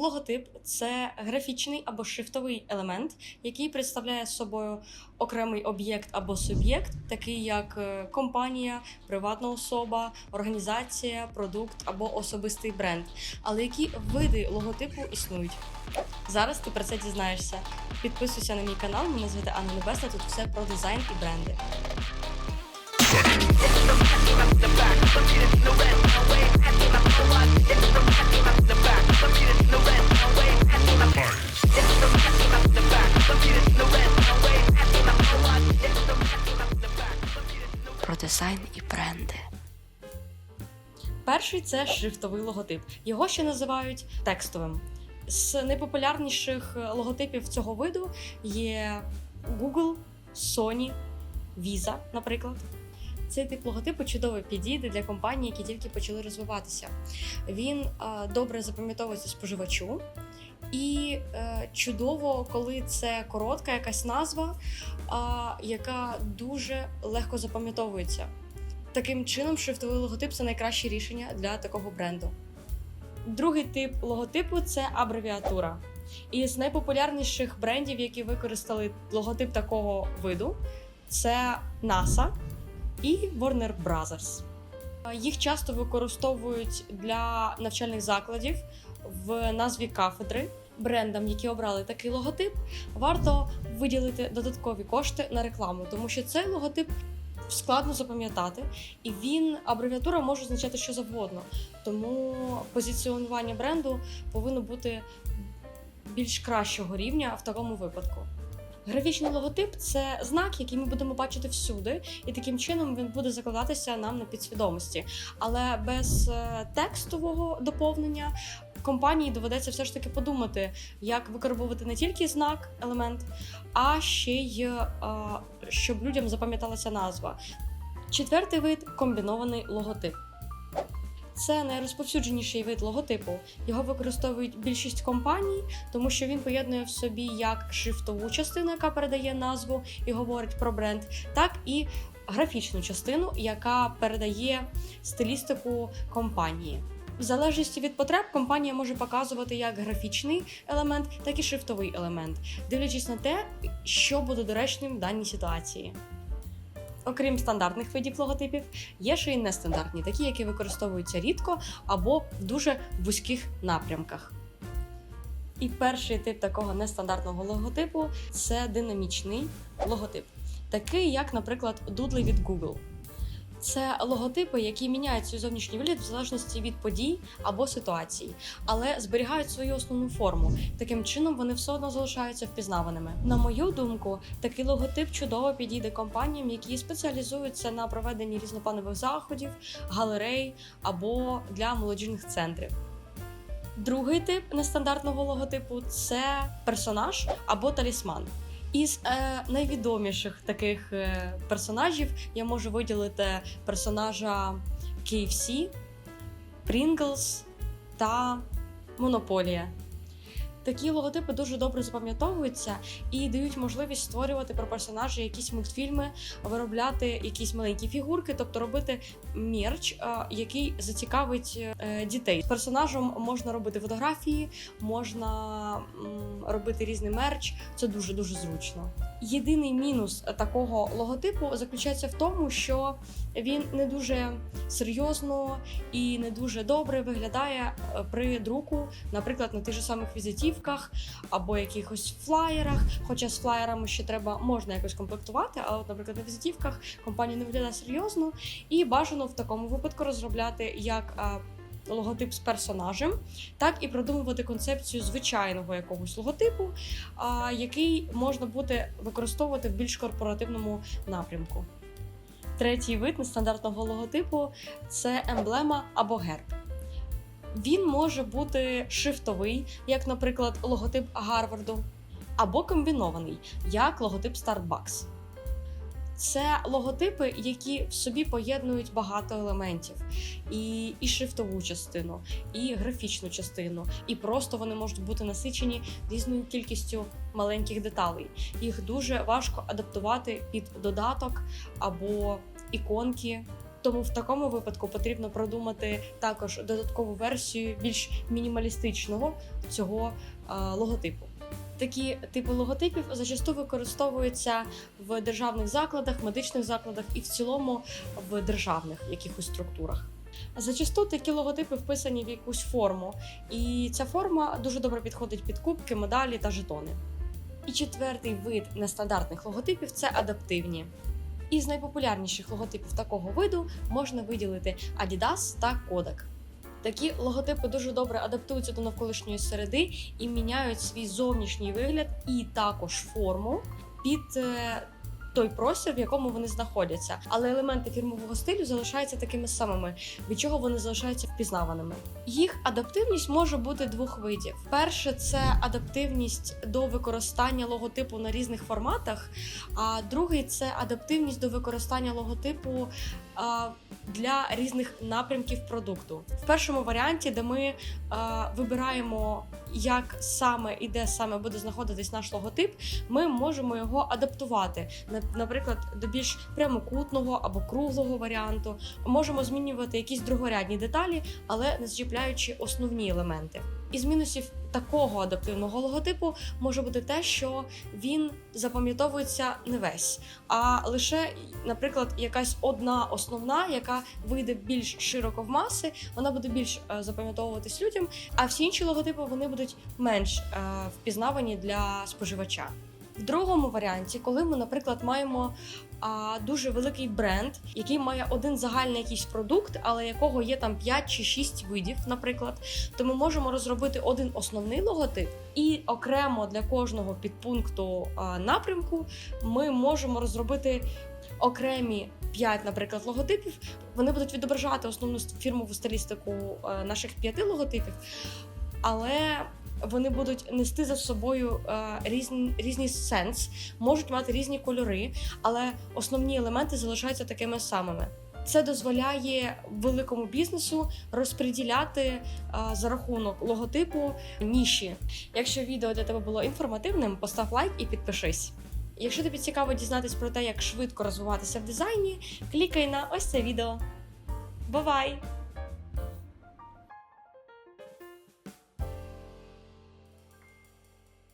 Логотип це графічний або шрифтовий елемент, який представляє собою окремий об'єкт або суб'єкт, такий як е, компанія, приватна особа, організація, продукт або особистий бренд. Але які види логотипу існують? Зараз ти про це дізнаєшся. Підписуйся на мій канал. Мене звати Анна Небесна. Тут все про дизайн і бренди. Бренди. Перший це шрифтовий логотип. Його ще називають текстовим. З найпопулярніших е, логотипів цього виду є Google, Sony, Visa, наприклад. Цей тип логотипу чудово підійде для компаній, які тільки почали розвиватися. Він е, добре запам'ятовується споживачу, і е, чудово, коли це коротка якась назва, а, яка дуже легко запам'ятовується. Таким чином, шрифтовий логотип це найкраще рішення для такого бренду. Другий тип логотипу це абревіатура. Із найпопулярніших брендів, які використали логотип такого виду, це NASA і Warner Brothers. Їх часто використовують для навчальних закладів в назві кафедри. Брендам, які обрали такий логотип, варто виділити додаткові кошти на рекламу, тому що цей логотип складно запам'ятати, і він абревіатура може означати що завгодно. Тому позиціонування бренду повинно бути більш кращого рівня в такому випадку. Графічний логотип це знак, який ми будемо бачити всюди, і таким чином він буде закладатися нам на підсвідомості. Але без е, текстового доповнення компанії доведеться все ж таки подумати, як викарбувати не тільки знак, елемент, а ще й е, щоб людям запам'яталася назва. Четвертий вид комбінований логотип. Це найрозповсюдженіший вид логотипу. Його використовують більшість компаній, тому що він поєднує в собі як шрифтову частину, яка передає назву і говорить про бренд, так і графічну частину, яка передає стилістику компанії. В залежності від потреб компанія може показувати як графічний елемент, так і шрифтовий елемент, дивлячись на те, що буде доречним в даній ситуації. Окрім стандартних видів логотипів, є ще й нестандартні, такі, які використовуються рідко або в дуже вузьких напрямках. І перший тип такого нестандартного логотипу це динамічний логотип, такий, як, наприклад, дудлий від Google. Це логотипи, які міняють свій зовнішній вигляд в залежності від подій або ситуації, але зберігають свою основну форму. Таким чином вони все одно залишаються впізнаваними. На мою думку, такий логотип чудово підійде компаніям, які спеціалізуються на проведенні різнопланових заходів, галерей або для молодіжних центрів. Другий тип нестандартного логотипу це персонаж або талісман. Із е, найвідоміших таких е, персонажів я можу виділити персонажа KFC, Pringles та Монополія. Такі логотипи дуже добре запам'ятовуються і дають можливість створювати про персонажі якісь мультфільми, виробляти якісь маленькі фігурки, тобто робити мерч, е, який зацікавить е, дітей. З персонажем можна робити фотографії, можна робити різний мерч. Це дуже дуже зручно. Єдиний мінус такого логотипу заключається в тому, що він не дуже серйозно і не дуже добре виглядає е, при друку, наприклад, на тих же самих візитівках або якихось флаєрах. Хоча з флаєрами ще треба можна якось комплектувати, а от, наприклад, на візитівках компанія не виглядає серйозно, і бажано в такому випадку розробляти як. Логотип з персонажем, так і продумувати концепцію звичайного якогось логотипу, а, який можна буде використовувати в більш корпоративному напрямку. Третій вид нестандартного логотипу це емблема або герб. Він може бути шрифтовий, як, наприклад, логотип Гарварду, або комбінований, як логотип Starbucks. Це логотипи, які в собі поєднують багато елементів, і, і шрифтову частину, і графічну частину, і просто вони можуть бути насичені різною кількістю маленьких деталей. Їх дуже важко адаптувати під додаток або іконки Тому в такому випадку потрібно продумати також додаткову версію більш мінімалістичного цього логотипу. Такі типи логотипів зачасту використовуються в державних закладах, медичних закладах і в цілому в державних якихось структурах. Зачасту такі логотипи вписані в якусь форму, і ця форма дуже добре підходить під кубки, медалі та жетони. І четвертий вид нестандартних логотипів це адаптивні. Із найпопулярніших логотипів такого виду можна виділити Adidas та Kodak. Такі логотипи дуже добре адаптуються до навколишньої середи і міняють свій зовнішній вигляд і також форму під е, той простір, в якому вони знаходяться. Але елементи фірмового стилю залишаються такими самими, від чого вони залишаються впізнаваними. Їх адаптивність може бути двох видів: перше це адаптивність до використання логотипу на різних форматах, а другий це адаптивність до використання логотипу а, для різних напрямків продукту. В першому варіанті, де ми е, вибираємо, як саме і де саме буде знаходитись наш логотип, ми можемо його адаптувати, на- наприклад, до більш прямокутного або круглого варіанту. Можемо змінювати якісь другорядні деталі, але не зчіпляючи основні елементи. Із мінусів такого адаптивного логотипу може бути те, що він запам'ятовується не весь, а лише, наприклад, якась одна основна, яка вийде більш широко в маси, вона буде більш е, запам'ятовуватись людям, а всі інші логотипи вони будуть менш е, впізнавані для споживача. В другому варіанті, коли ми, наприклад, маємо а, дуже великий бренд, який має один загальний якийсь продукт, але якого є там 5 чи 6 видів, наприклад, то ми можемо розробити один основний логотип, і окремо для кожного підпункту а, напрямку ми можемо розробити окремі 5, наприклад, логотипів. Вони будуть відображати основну фірмову стилістику наших п'яти логотипів, але вони будуть нести за собою е, різні, різні сенс, можуть мати різні кольори, але основні елементи залишаються такими самими. Це дозволяє великому бізнесу розподіляти е, за рахунок логотипу ніші. Якщо відео для тебе було інформативним, постав лайк і підпишись. Якщо тобі цікаво дізнатись про те, як швидко розвиватися в дизайні, клікай на ось це відео. Бувай!